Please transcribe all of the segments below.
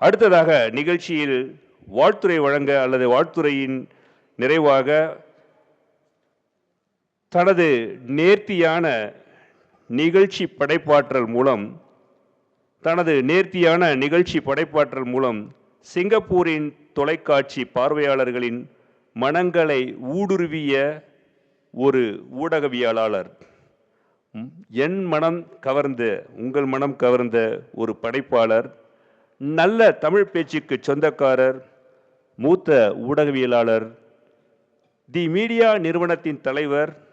அடுத்ததாக நிகழ்ச்சியில் வாழ்த்துரை வழங்க அல்லது வாழ்த்துரையின் நிறைவாக தனது நேர்த்தியான நிகழ்ச்சி படைப்பாற்றல் மூலம் தனது நேர்த்தியான நிகழ்ச்சி படைப்பாற்றல் மூலம் சிங்கப்பூரின் தொலைக்காட்சி பார்வையாளர்களின் மனங்களை ஊடுருவிய ஒரு ஊடகவியலாளர். என் மனம் கவர்ந்த உங்கள் மனம் கவர்ந்த ஒரு படைப்பாளர். நல்ல தமிழ் பேச்சுக்கு சொந்தக்காரர் மூத்த ஊடகவியலாளர் தி மீடியா நிறுவனத்தின் தலைவர்.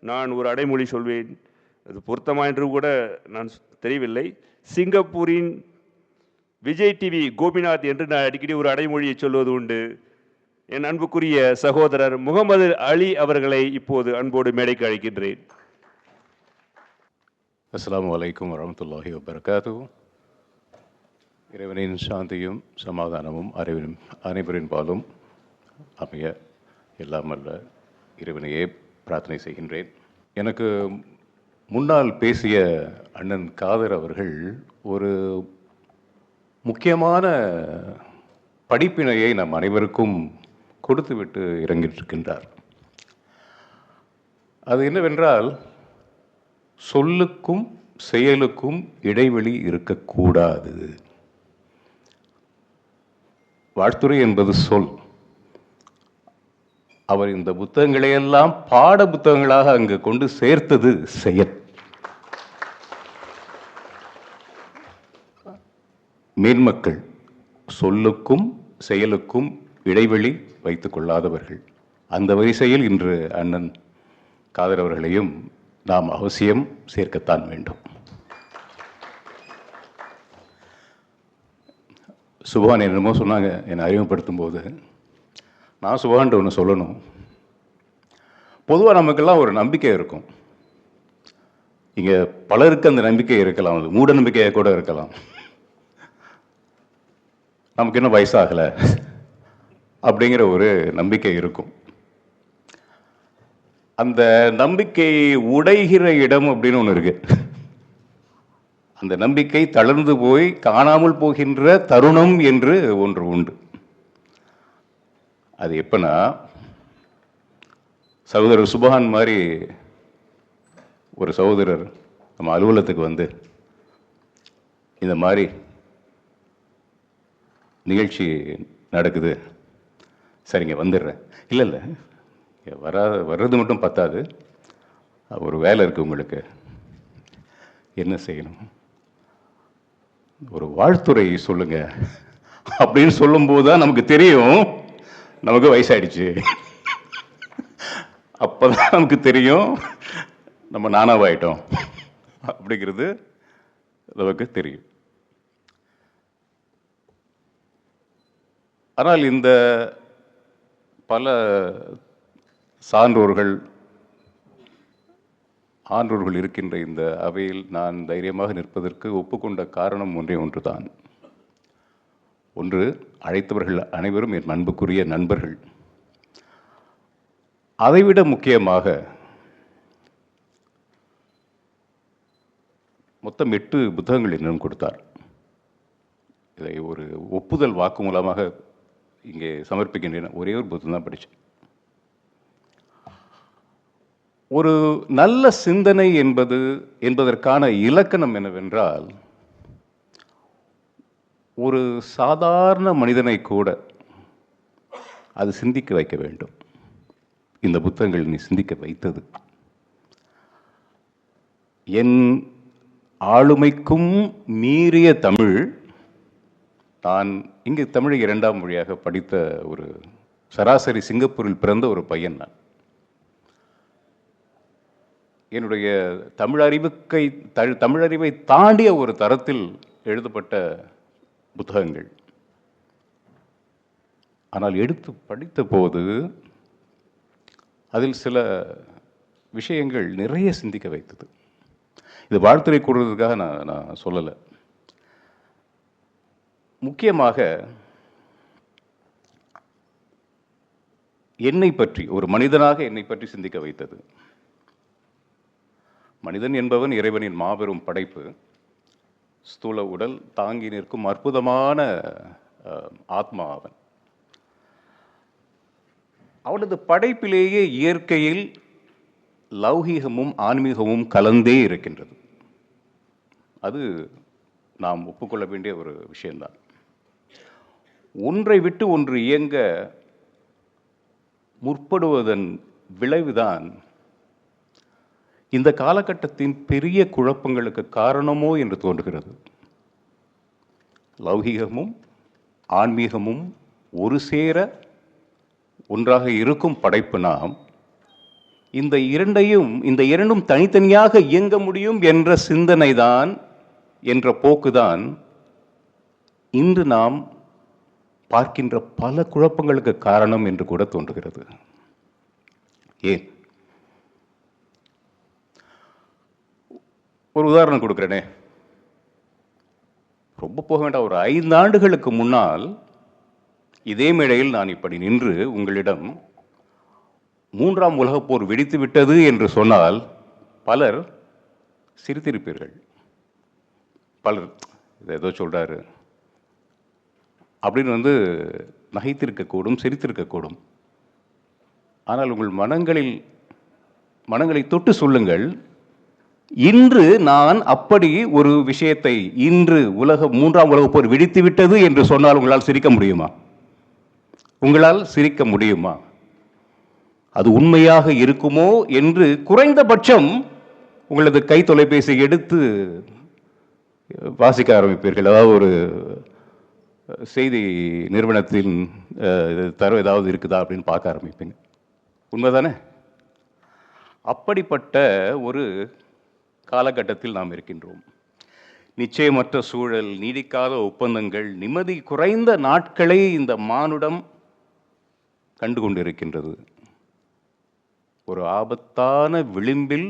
நான் ஒரு அடைமொழி சொல்வேன். அது பொருத்தமா என்று கூட நான் தெரியவில்லை. சிங்கப்பூரின் விஜய் டிவி கோபிநாத் என்று நான் அடிக்கடி ஒரு அடைமொழியை சொல்வது உண்டு. என் அன்புக்குரிய சகோதரர் முகமது அலி அவர்களை இப்போது அன்போடு மேடைக்கு அழைக்கின்றேன். அஸ்லாம் வலைக்கம் வரமத்துல்லாஹி வபர்காத்தூ இறைவனின் சாந்தியும் சமாதானமும் அறிவின் அனைவரின் பாலும் அமைய இல்லாமல்ல இறைவனையே பிரார்த்தனை செய்கின்றேன். எனக்கு முன்னால் பேசிய அண்ணன் காதர் அவர்கள் ஒரு முக்கியமான படிப்பினையை நம் அனைவருக்கும் கொடுத்துவிட்டு இறங்கிட்டிருக்கின்றார் அது என்னவென்றால் சொல்லுக்கும் செயலுக்கும் இடைவெளி இருக்கக்கூடாது. வாழ்த்துறை என்பது சொல். அவர் இந்த புத்தகங்களையெல்லாம் பாட புத்தகங்களாக அங்கு கொண்டு சேர்த்தது செயல். மேன்மக்கள் சொல்லுக்கும் செயலுக்கும் இடைவெளி வைத்துக் கொள்ளாதவர்கள். அந்த வரிசையில் இன்று அண்ணன் காதரவர்களையும் நாம் அவசியம் சேர்க்கத்தான் வேண்டும். சுபான் என்னமோ சொன்னாங்க என்னை அறிமுகப்படுத்தும் போது நான் சுபான்ட்டு ஒன்று சொல்லணும். பொதுவாக நமக்கெல்லாம் ஒரு நம்பிக்கை இருக்கும். இங்கே பலருக்கு அந்த நம்பிக்கை இருக்கலாம் அது மூட நம்பிக்கையாக கூட இருக்கலாம். நமக்கு இன்னும் வயசாகலை அப்படிங்கிற ஒரு நம்பிக்கை இருக்கும். அந்த நம்பிக்கை உடைகிற இடம் அப்படின்னு ஒன்று இருக்குது அந்த நம்பிக்கை தளர்ந்து போய் காணாமல் போகின்ற தருணம் என்று ஒன்று உண்டு. அது எப்பனா சகோதரர் சுபஹான் மாதிரி ஒரு சகோதரர் நம்ம அலுவலகத்துக்கு வந்து இந்த மாதிரி நிகழ்ச்சி நடக்குது. சரிங்க வந்துடுறேன். இல்லை இல்லை. வரா வர்றது மட்டும் பத்தாது. ஒரு வேலை இருக்குது உங்களுக்கு. என்ன செய்யணும்? ஒரு வாழ்த்துறை சொல்லுங்க. அப்படின்னு சொல்லும்போது தான் நமக்கு தெரியும். நமக்கு வயசாயிடுச்சு. அப்பதான் நமக்கு தெரியும். நம்ம நானாவாயிட்டோம். அப்படிங்கிறது நமக்கு தெரியும். ஆனால் இந்த பல சான்றோர்கள் ஆன்றோர்கள் இருக்கின்ற இந்த அவையில் நான் தைரியமாக நிற்பதற்கு ஒப்புக்கொண்ட காரணம் ஒன்றே ஒன்றுதான். ஒன்று அழைத்தவர்கள் அனைவரும் என் அன்புக்குரிய நண்பர்கள். அதைவிட முக்கியமாக மொத்தம் எட்டு புத்தகங்கள் என்னும் கொடுத்தார். இதை ஒரு ஒப்புதல் வாக்கு மூலமாக இங்கே சமர்ப்பிக்கின்றேன். ஒரே ஒரு புத்தகம் தான் படித்தேன். ஒரு நல்ல சிந்தனை என்பது என்பதற்கான இலக்கணம் என்னவென்றால் ஒரு சாதாரண மனிதனை கூட அது சிந்திக்க வைக்க வேண்டும். இந்த புத்தகங்கள் நீ சிந்திக்க வைத்தது. என் ஆளுமைக்கும் மீறிய தமிழ் நான் இங்கு தமிழை இரண்டாம் மொழியாக படித்த ஒரு சராசரி சிங்கப்பூரில் பிறந்த ஒரு பையன் நான். என்னுடைய தமிழறிவுக்கை த தமிழறிவை தாண்டிய ஒரு தரத்தில் எழுதப்பட்ட புத்தகங்கள். ஆனால் எடுத்து படித்த போது அதில் சில விஷயங்கள் நிறைய சிந்திக்க வைத்தது. இது வாழ்த்துறை கூடுறதுக்காக நான் நான் சொல்லலை. முக்கியமாக என்னை பற்றி ஒரு மனிதனாக என்னை பற்றி சிந்திக்க வைத்தது. மனிதன் என்பவன் இறைவனின் மாபெரும் படைப்பு. ஸ்தூல உடல் தாங்கி நிற்கும் அற்புதமான ஆத்மா அவன். அவனது படைப்பிலேயே இயற்கையில் லௌகீகமும் ஆன்மீகமும் கலந்தே இருக்கின்றது. அது நாம் ஒப்புக்கொள்ள வேண்டிய ஒரு விஷயம்தான். ஒன்றை விட்டு ஒன்று இயங்க முற்படுவதன் விளைவுதான் இந்த காலகட்டத்தின் பெரிய குழப்பங்களுக்கு காரணமோ என்று தோன்றுகிறது. லௌகீகமும் ஆன்மீகமும் ஒரு சேர ஒன்றாக இருக்கும் படைப்பு நாம் இந்த இரண்டையும் இந்த இரண்டும் தனித்தனியாக இயங்க முடியும் என்ற சிந்தனை தான் என்ற போக்குதான் இன்று நாம் பார்க்கின்ற பல குழப்பங்களுக்கு காரணம் என்று கூட தோன்றுகிறது. ஏன்? ஒரு உதாரணம் கொடுக்குறேனே. ரொம்ப போக வேண்டாம். ஒரு ஐந்து ஆண்டுகளுக்கு முன்னால் இதே மேடையில் நான் இப்படி நின்று உங்களிடம் மூன்றாம் உலகப் போர் வெடித்து விட்டது என்று சொன்னால் பலர் சிரித்திருப்பீர்கள். பலர் இதை ஏதோ சொல்கிறாரு அப்படின்னு வந்து நகைத்திருக்கக்கூடும் சிரித்திருக்கக்கூடும். ஆனால் உங்கள் மனங்களில் மனங்களை தொட்டு சொல்லுங்கள். இன்று நான் அப்படி ஒரு விஷயத்தை இன்று உலக மூன்றாம் உலக போர் வெடித்து விட்டது என்று சொன்னால் உங்களால் சிரிக்க முடியுமா? உங்களால் சிரிக்க முடியுமா? அது உண்மையாக இருக்குமோ என்று குறைந்தபட்சம் உங்களது கை தொலைபேசி எடுத்து வாசிக்க ஆரம்பிப்பீர்கள். அதாவது ஒரு செய்தி நிறுவனத்தின் தரம் தரவு ஏதாவது இருக்குதா அப்படின்னு பார்க்க ஆரம்பிப்பீங்க. உண்மைதானே? அப்படிப்பட்ட ஒரு காலகட்டத்தில் நாம் இருக்கின்றோம். நிச்சயமற்ற சூழல் நீடிக்காத ஒப்பந்தங்கள் நிம்மதி குறைந்த நாட்களை இந்த மானுடம் கண்டு கொண்டிருக்கின்றது ஒரு ஆபத்தான விளிம்பில்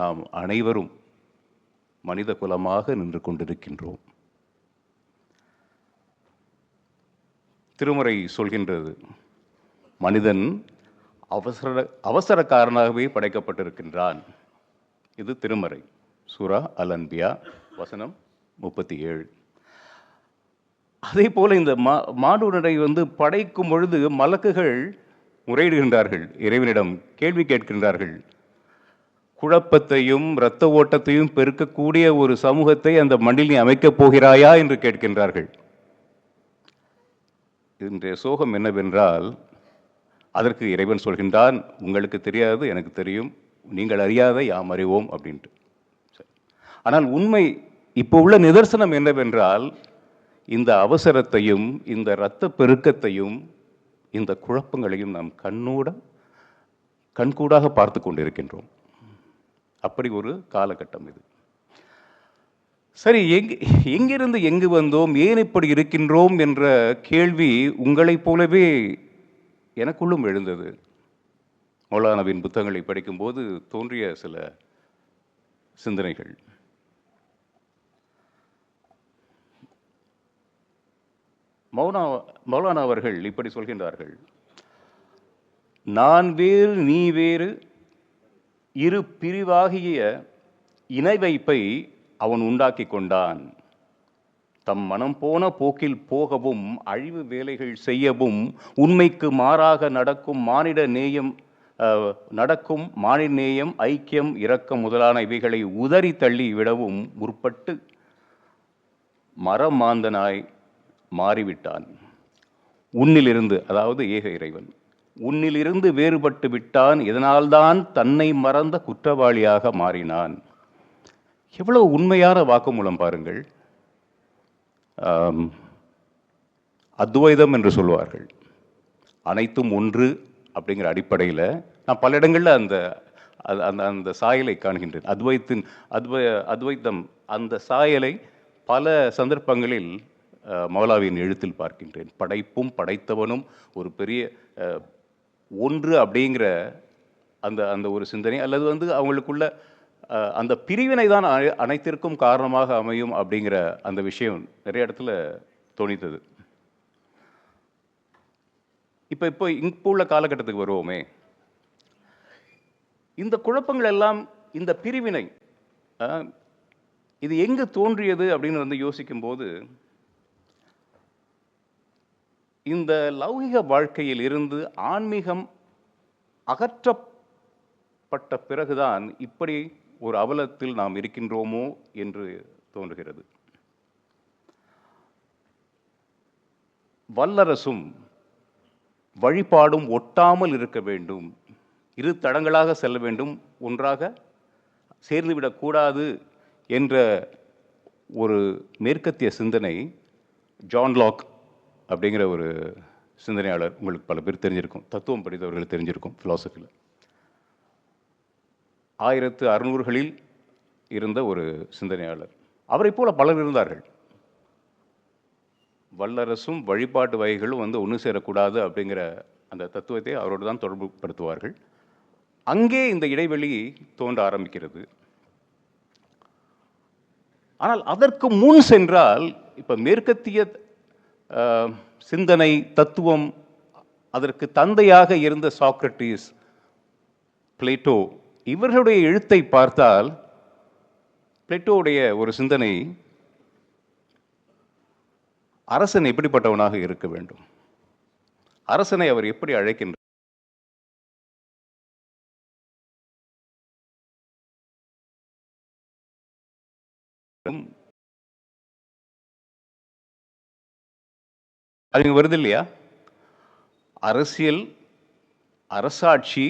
நாம் அனைவரும் மனித குலமாக நின்று கொண்டிருக்கின்றோம். திருமுறை சொல்கின்றது மனிதன் அவசர அவசரக்காரனாகவே படைக்கப்பட்டிருக்கின்றான். இது திருமறை. சுரா அல் அன்பியா வசனம் முப்பத்தி ஏழு. அதே போல் இந்த மா மானுடனை வந்து படைக்கும் பொழுது மலக்குகள் முறையிடுகின்றார்கள். இறைவனிடம் கேள்வி கேட்கின்றார்கள். குழப்பத்தையும் இரத்த ஓட்டத்தையும் பெருக்கக்கூடிய ஒரு சமூகத்தை அந்த மண்ணில் நீ அமைக்கப் போகிறாயா என்று கேட்கின்றார்கள். இன்றைய சோகம் என்னவென்றால் அதற்கு இறைவன் சொல்கின்றான் உங்களுக்கு தெரியாது எனக்கு தெரியும். நீங்கள் அறியாத யாம் அறிவோம் அப்படின்ட்டு. சரி. ஆனால் உண்மை இப்போ உள்ள நிதர்சனம் என்னவென்றால் இந்த அவசரத்தையும் இந்த இரத்த பெருக்கத்தையும் இந்த குழப்பங்களையும் நாம் கண்ணூட கண்கூடாக பார்த்து கொண்டிருக்கின்றோம். அப்படி ஒரு காலகட்டம் இது. சரி எங் எங்கிருந்து எங்கு வந்தோம் ஏன் இப்படி இருக்கின்றோம் என்ற கேள்வி உங்களைப் போலவே எனக்குள்ளும் எழுந்தது. மௌலானாவின் புத்தகங்களை படிக்கும்போது தோன்றிய சில சிந்தனைகள். மௌனா மௌலானா அவர்கள் இப்படி சொல்கின்றார்கள். நான் வேறு நீ வேறு இரு பிரிவாகிய இணை வைப்பை அவன் உண்டாக்கி கொண்டான். தம் மனம் போன போக்கில் போகவும் அழிவு வேலைகள் செய்யவும் உண்மைக்கு மாறாக நடக்கும் மானிட நேயம் நடக்கும் மானிநேயம் ஐக்கியம் இரக்கம் முதலான இவைகளை உதறி தள்ளி விடவும் முற்பட்டு மரமாந்தனாய் மாறிவிட்டான். உன்னிலிருந்து அதாவது ஏக இறைவன் உன்னிலிருந்து வேறுபட்டு விட்டான் இதனால்தான் தன்னை மறந்த குற்றவாளியாக மாறினான். எவ்வளவு உண்மையான வாக்குமூலம் பாருங்கள். அத்வைதம் என்று சொல்வார்கள். அனைத்தும் ஒன்று அப்படிங்கிற அடிப்படையில் நான் பல இடங்களில் அந்த அந்த அந்த சாயலை காண்கின்றேன். அத்வைத்தின் அத்வை அத்வைத்தம் அந்த சாயலை பல சந்தர்ப்பங்களில் மௌலாவியின் எழுத்தில் பார்க்கின்றேன். படைப்பும் படைத்தவனும் ஒரு பெரிய ஒன்று அப்படிங்கிற அந்த அந்த ஒரு சிந்தனை அல்லது வந்து அவங்களுக்குள்ள அந்த பிரிவினை தான் அனைத்திற்கும் காரணமாக அமையும் அப்படிங்கிற அந்த விஷயம் நிறைய இடத்துல தோணித்தது. இப்போ இப்போ இப்போ உள்ள காலகட்டத்துக்கு வருவோமே. இந்த குழப்பங்கள் எல்லாம் இந்த பிரிவினை இது எங்கு தோன்றியது அப்படின்னு வந்து யோசிக்கும்போது இந்த லௌகிக வாழ்க்கையில் இருந்து ஆன்மீகம் அகற்றப்பட்ட பிறகுதான் இப்படி ஒரு அவலத்தில் நாம் இருக்கின்றோமோ என்று தோன்றுகிறது. வல்லரசும் வழிபாடும் ஒட்டாமல் இருக்க வேண்டும். இரு தடங்களாக செல்ல வேண்டும். ஒன்றாக சேர்ந்துவிடக்கூடாது என்ற ஒரு மேற்கத்திய சிந்தனை ஜான் லாக் அப்படிங்கிற ஒரு சிந்தனையாளர் உங்களுக்கு பல பேர் தெரிஞ்சிருக்கும். தத்துவம் படித்தவர்கள் தெரிஞ்சிருக்கும் ஃபிலாசபியில் ஆயிரத்து அறுநூறுகளில் இருந்த ஒரு சிந்தனையாளர். அவரைப் போல பலர் இருந்தார்கள். வல்லரசும் வழிபாட்டு வகைகளும் வந்து ஒன்று சேரக்கூடாது அப்படிங்கிற அந்த தத்துவத்தை அவரோடு தான் தொடர்பு படுத்துவார்கள் அங்கே இந்த இடைவெளி தோன்ற ஆரம்பிக்கிறது. ஆனால் அதற்கு முன் சென்றால் இப்போ மேற்கத்திய சிந்தனை தத்துவம் அதற்கு தந்தையாக இருந்த சாக்ரட்டிஸ் பிளேட்டோ இவர்களுடைய எழுத்தை பார்த்தால் பிளேட்டோவுடைய ஒரு சிந்தனை அரசன் எப்படிப்பட்டவனாக இருக்க வேண்டும்? அரசனை அவர் எப்படி அழைக்கின்றார் அது வருது இல்லையா? அரசியல் அரசாட்சி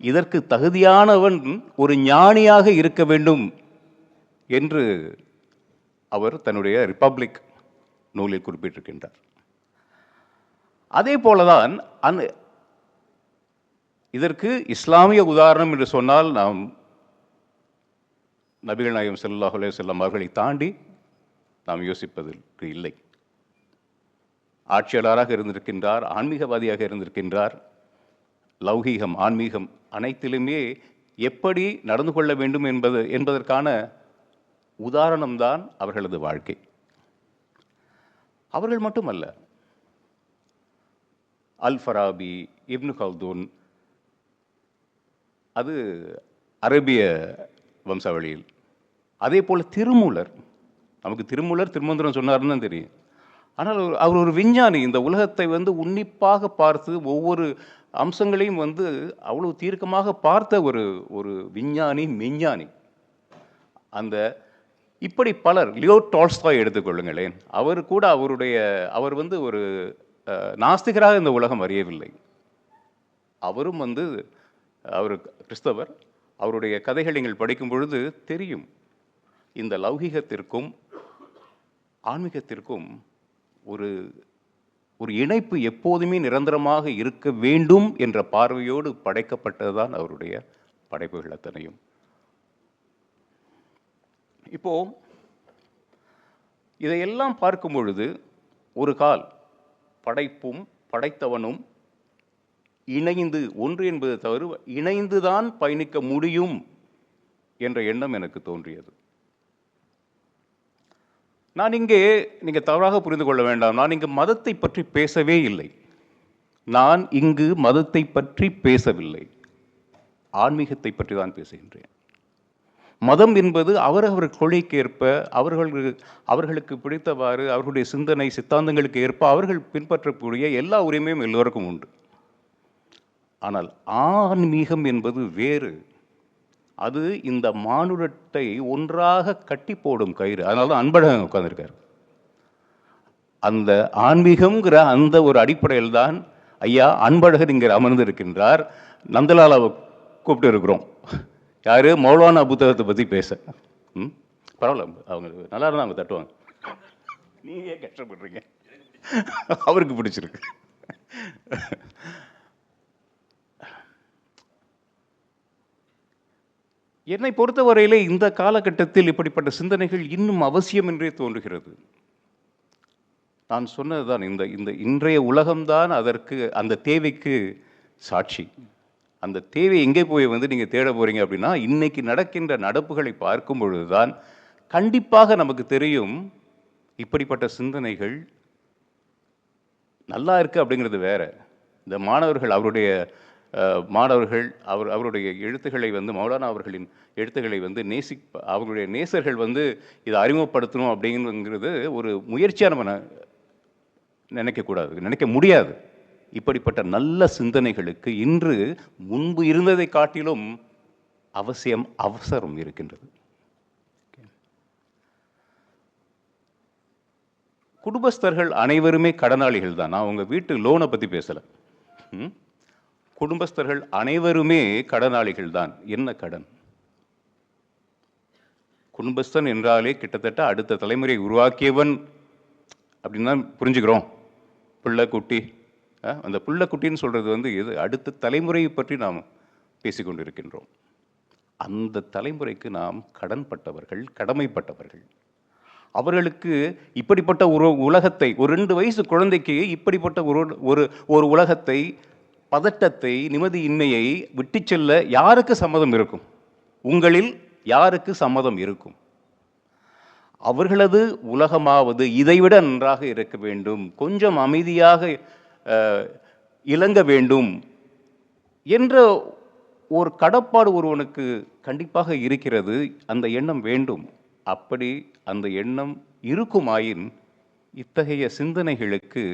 இதற்கு தகுதியானவன் ஒரு ஞானியாக இருக்க வேண்டும் என்று அவர் தன்னுடைய ரிப்பப்ளிக் நூலில் குறிப்பிட்டிருக்கின்றார். அதே போலதான் அந்த இதற்கு இஸ்லாமிய உதாரணம் என்று சொன்னால் நாம் நபிகள் நாயகம் ஸல்லல்லாஹு அலைஹி வஸல்லம் அவர்களை தாண்டி நாம் யோசிப்பதற்கு இல்லை. ஆட்சியாளராக இருந்திருக்கின்றார் ஆன்மீகவாதியாக இருந்திருக்கின்றார் லௌகீகம் ஆன்மீகம் அனைத்திலுமே எப்படி நடந்து கொள்ள வேண்டும் என்பது என்பதற்கான உதாரணம்தான் அவர்களது வாழ்க்கை. அவர்கள் மட்டுமல்ல. அல் ஃபராபி இப்னு கல்தூன் அது அரேபிய வம்சாவளியில். அதே போல் திருமூலர் நமக்கு திருமூலர் திருமந்திரம் சொன்னார்னு தான் தெரியும். ஆனால் அவர் ஒரு விஞ்ஞானி. இந்த உலகத்தை வந்து உன்னிப்பாக பார்த்து ஒவ்வொரு அம்சங்களையும் வந்து அவ்வளோ தீர்க்கமாக பார்த்த ஒரு ஒரு விஞ்ஞானி மெஞ்ஞானி. அந்த இப்படி பலர் லியோ டால்ஸ்டாய் எடுத்துக்கொள்ளுங்களேன். அவர் கூட அவருடைய அவர் வந்து ஒரு நாஸ்திகராக இந்த உலகம் அறியவில்லை. அவரும் வந்து அவர் கிறிஸ்தவர் அவருடைய கதைகள் நீங்கள் படிக்கும் பொழுது தெரியும். இந்த லௌகிகத்திற்கும் ஆன்மீகத்திற்கும் ஒரு ஒரு இணைப்பு எப்போதுமே நிரந்தரமாக இருக்க வேண்டும் என்ற பார்வையோடு படைக்கப்பட்டதுதான் அவருடைய படைப்புகள் அத்தனையும். இப்போ இதையெல்லாம் பார்க்கும் பொழுது ஒரு கால் படைப்பும் படைத்தவனும் இணைந்து ஒன்று என்பது தவிர இணைந்துதான் பயணிக்க முடியும் என்ற எண்ணம் எனக்கு தோன்றியது. நான் இங்கே நீங்கள் தவறாக புரிந்து கொள்ள வேண்டாம். நான் இங்கு மதத்தை பற்றி பேசவே இல்லை. நான் இங்கு மதத்தை பற்றி பேசவில்லை. ஆன்மீகத்தை பற்றி தான் பேசுகின்றேன். மதம் என்பது அவரவர் கொள்கைக்கேற்ப அவர்கள் அவர்களுக்கு பிடித்தவாறு அவர்களுடைய சிந்தனை சித்தாந்தங்களுக்கு ஏற்ப அவர்கள் பின்பற்றக்கூடிய எல்லா உரிமையும் எல்லோருக்கும் உண்டு. ஆனால் ஆன்மீகம் என்பது வேறு. அது இந்த மானுடத்தை ஒன்றாக கட்டி போடும் கயிறு. அதனால தான் அன்பழகன் உட்கார்ந்துருக்கார். அந்த ஆன்மீகம்ங்கிற அந்த ஒரு அடிப்படையில் தான் ஐயா அன்பழகர் இங்கே அமர்ந்திருக்கின்றார். நந்தலாலாவை கூப்பிட்டு இருக்கிறோம். யாரு? மௌலானா புத்தகத்தை பற்றி பேச. ம்? பரவாயில்ல அவங்க நல்லா இருந்தால் அவங்க தட்டுவாங்க. நீங்கள் ஏன் கஷ்டப்படுறீங்க? அவருக்கு பிடிச்சிருக்கு. என்னை பொறுத்தவரையிலே இந்த காலகட்டத்தில் இப்படிப்பட்ட சிந்தனைகள் இன்னும் அவசியம் என்றே தோன்றுகிறது. நான் சொன்னதுதான் இந்த இந்த இன்றைய உலகம்தான் அதற்கு அந்த தேவைக்கு சாட்சி. அந்த தேவை எங்கே போய் வந்து நீங்கள் தேட போகிறீங்க அப்படின்னா இன்னைக்கு நடக்கின்ற நடப்புகளை பார்க்கும் பொழுதுதான் கண்டிப்பாக நமக்கு தெரியும் இப்படிப்பட்ட சிந்தனைகள் நல்லா இருக்குது அப்படிங்கிறது வேற. இந்த மாணவர்கள் அவருடைய மாணவர்கள் அவர் அவருடைய எழுத்துக்களை வந்து மௌலானா அவர்களின் எழுத்துக்களை வந்து நேசி அவருடைய நேசர்கள் வந்து இதை அறிமுகப்படுத்தணும் அப்படிங்கிறது ஒரு முயற்சியாக நம்ம நினைக்கக்கூடாது நினைக்க முடியாது. இப்படிப்பட்ட நல்ல சிந்தனைகளுக்கு இன்று முன்பு இருந்ததை காட்டிலும் அவசியம் அவசரம் இருக்கின்றது. குடும்பஸ்தர்கள் அனைவருமே கடனாளிகள் தான். நான் உங்கள் வீட்டு லோனை பற்றி பேசலை. குடும்பஸ்தர்கள் அனைவருமே கடனாளிகள் தான். என்ன கடன்? குடும்பஸ்தன் என்றாலே கிட்டத்தட்ட அடுத்த தலைமுறை உருவாக்கியவன் அப்படின்னு தான் புரிஞ்சுக்கிறோம். பிள்ளை குட்டி அந்த பிள்ளை குட்டின்னு சொல்கிறது வந்து எது? அடுத்த தலைமுறையை பற்றி நாம் பேசிக்கொண்டிருக்கின்றோம். அந்த தலைமுறைக்கு நாம் கடன்பட்டவர்கள் கடமைப்பட்டவர்கள். அவர்களுக்கு இப்படிப்பட்ட ஒரு உலகத்தை ஒரு ரெண்டு வயசு குழந்தைக்கு இப்படிப்பட்ட ஒரு ஒரு ஒரு உலகத்தை பதட்டத்தை நிம்மதியின்மையை விட்டுச் செல்ல யாருக்கு சம்மதம் இருக்கும்? உங்களில் யாருக்கு சம்மதம் இருக்கும்? அவர்களது உலகமாவது இதைவிட நன்றாக இருக்க வேண்டும். கொஞ்சம் அமைதியாக இலங்க வேண்டும் என்ற ஒரு கடப்பாடு ஒருவனுக்கு கண்டிப்பாக இருக்கிறது. அந்த எண்ணம் வேண்டும். அப்படி அந்த எண்ணம் இருக்குமாயின் இத்தகைய சிந்தனைகளுக்கு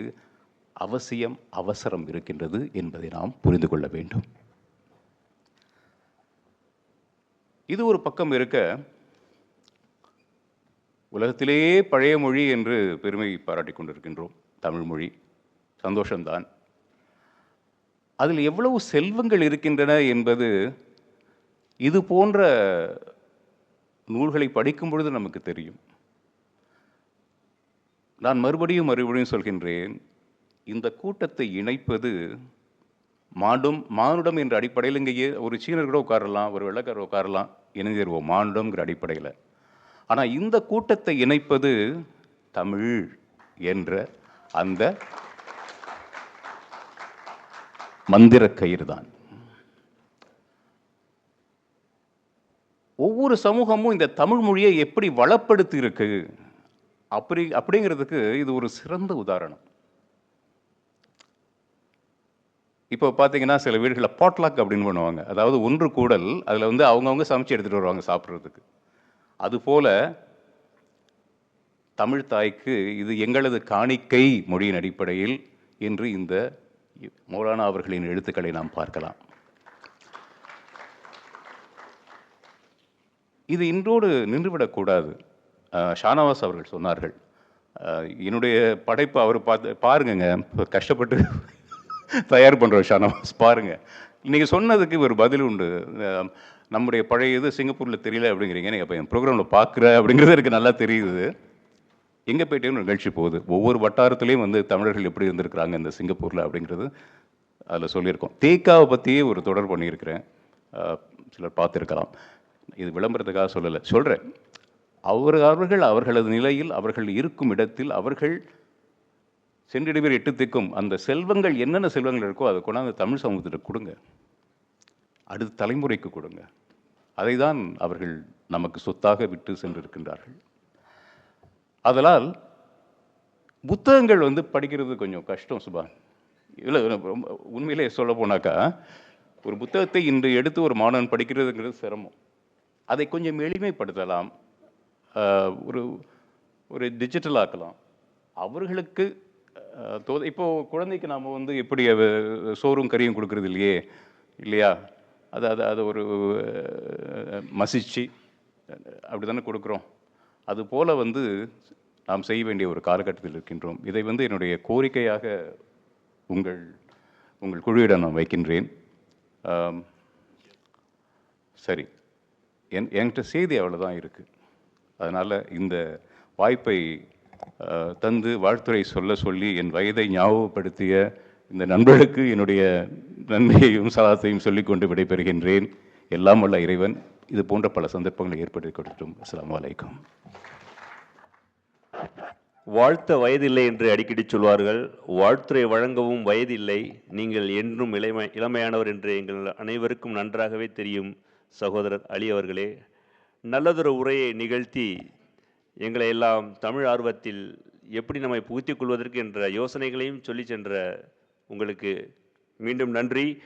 அவசியம் அவசரம் இருக்கின்றது என்பதை நாம் புரிந்து கொள்ள வேண்டும். இது ஒரு பக்கம் இருக்க உலகத்திலேயே பழைய மொழி என்று பெருமை பாராட்டி கொண்டிருக்கின்றோம். தமிழ் மொழி. சந்தோஷம்தான் அதில் எவ்வளவு செல்வங்கள் இருக்கின்றன என்பது இது போன்ற நூல்களை படிக்கும் பொழுது நமக்கு தெரியும். நான் மறுபடியும் மறுபடியும் சொல்கின்றேன் இந்த கூட்டத்தை இணைப்பது மாண்டும் மானுடம் என்ற அடிப்படையில் இங்கேயே ஒரு சீனர் கூட உட்காரலாம் ஒரு வெள்ளக்காரர் உட்காரலாம் இணைஞ்சிருவோம் மானுடம்ங்கிற அடிப்படையில். ஆனால் இந்த கூட்டத்தை இணைப்பது தமிழ் என்ற அந்த மந்திர கயிறு தான் ஒவ்வொரு சமூகமும் இந்த தமிழ் மொழியை எப்படி வளப்படுத்தி இருக்கு அப்படி அப்படிங்கிறதுக்கு இது ஒரு சிறந்த உதாரணம். இப்போ பார்த்தீங்கன்னா சில வீடுகளில் பாட்லாக் அப்படின்னு பண்ணுவாங்க. அதாவது ஒன்று கூடல் அதில் வந்து அவங்கவுங்க சமைச்சு எடுத்துகிட்டு வருவாங்க சாப்பிட்றதுக்கு. அதுபோல தமிழ் தாய்க்கு இது எங்களது காணிக்கை மொழியின் அடிப்படையில் என்று இந்த மௌலானா அவர்களின் எழுத்துக்களை நாம் பார்க்கலாம். இது இன்றோடு நின்றுவிடக்கூடாது ஷானவாஸ் அவர்கள் சொன்னார்கள். என்னுடைய படைப்பு அவர் பார்த்து பாருங்கங்க கஷ்டப்பட்டு தயார் பண்ணுறோம் ஷானவாஸ் பாருங்கள் நீங்கள் சொன்னதுக்கு ஒரு பதில் உண்டு. நம்முடைய பழைய இது சிங்கப்பூரில் தெரியல அப்படிங்கிறீங்க. நீங்கள் இப்போ என் ப்ரோக்ராமில் பார்க்குற அப்படிங்கிறது எனக்கு நல்லா தெரியுது. எங்கே போயிட்டேன்னு நிகழ்ச்சி போகுது. ஒவ்வொரு வட்டாரத்துலேயும் வந்து தமிழர்கள் எப்படி இருந்திருக்கிறாங்க இந்த சிங்கப்பூரில் அப்படிங்கிறது அதில் சொல்லியிருக்கோம். தேக்காவை பற்றியே ஒரு தொடர் பண்ணியிருக்கிறேன். சிலர் பார்த்துருக்கலாம். இது விளம்பரத்துக்காக சொல்லலை. சொல்கிறேன் அவர் அவர்கள் அவர்களது நிலையில் அவர்கள் இருக்கும் இடத்தில் அவர்கள் சென்றிடுவீர் எட்டு திக்கும். அந்த செல்வங்கள் என்னென்ன செல்வங்கள் இருக்கோ அதை கொண்டாந்து தமிழ் சமூகத்திற்கு கொடுங்க. அடுத்த தலைமுறைக்கு கொடுங்க. அதை தான் அவர்கள் நமக்கு சொத்தாக விட்டு சென்றிருக்கின்றார்கள். அதனால் புத்தகங்கள் வந்து படிக்கிறது கொஞ்சம் கஷ்டம் சுபா இல்லை ரொம்ப உண்மையிலே சொல்ல போனாக்கா ஒரு புத்தகத்தை இன்று எடுத்து ஒரு மாணவன் படிக்கிறதுங்கிறது சிரமம். அதை கொஞ்சம் எளிமைப்படுத்தலாம். ஒரு ஒரு டிஜிட்டல் ஆக்கலாம். அவர்களுக்கு தோ இப்போ குழந்தைக்கு நாம் வந்து எப்படி சோறும் கறியும் கொடுக்கறது இல்லையே? இல்லையா? அது அது அது ஒரு மசிச்சு அப்படி தானே கொடுக்குறோம்? அதுபோல் வந்து நாம் செய்ய வேண்டிய ஒரு காலகட்டத்தில் இருக்கின்றோம். இதை வந்து என்னுடைய கோரிக்கையாக உங்கள் உங்கள் குழுவிடம் நான் வைக்கின்றேன். சரி. என் என்கிட்ட செய்தி அவ்வளோதான் இருக்குது அதனால் இந்த வாய்ப்பை தந்து வாழ்த்துறை சொல்ல சொல்லி என் வயதை ஞாபகப்படுத்திய இந்த நண்பர்களுக்கு என்னுடைய நன்மையையும் சலாத்தையும் சொல்லிக்கொண்டு விடைபெறுகின்றேன். எல்லாம் வல்ல இறைவன். இது போன்ற பல சந்தர்ப்பங்களை ஏற்படுத்தி கொடுத்தும் அஸ்லாம் வலைக்கம் வாழ்த்த வயதில்லை என்று அடிக்கடி சொல்வார்கள். வாழ்த்துறை வழங்கவும் வயதில்லை. நீங்கள் என்றும் இளமை இளமையானவர் என்று எங்கள் அனைவருக்கும் நன்றாகவே தெரியும். சகோதரர் அலி அவர்களே நல்லதொரு உரையை நிகழ்த்தி எங்களை எல்லாம் தமிழ் ஆர்வத்தில் எப்படி நம்மை புகுத்திக் கொள்வதற்கு என்ற யோசனைகளையும் சொல்லிச் சென்ற உங்களுக்கு மீண்டும் நன்றி.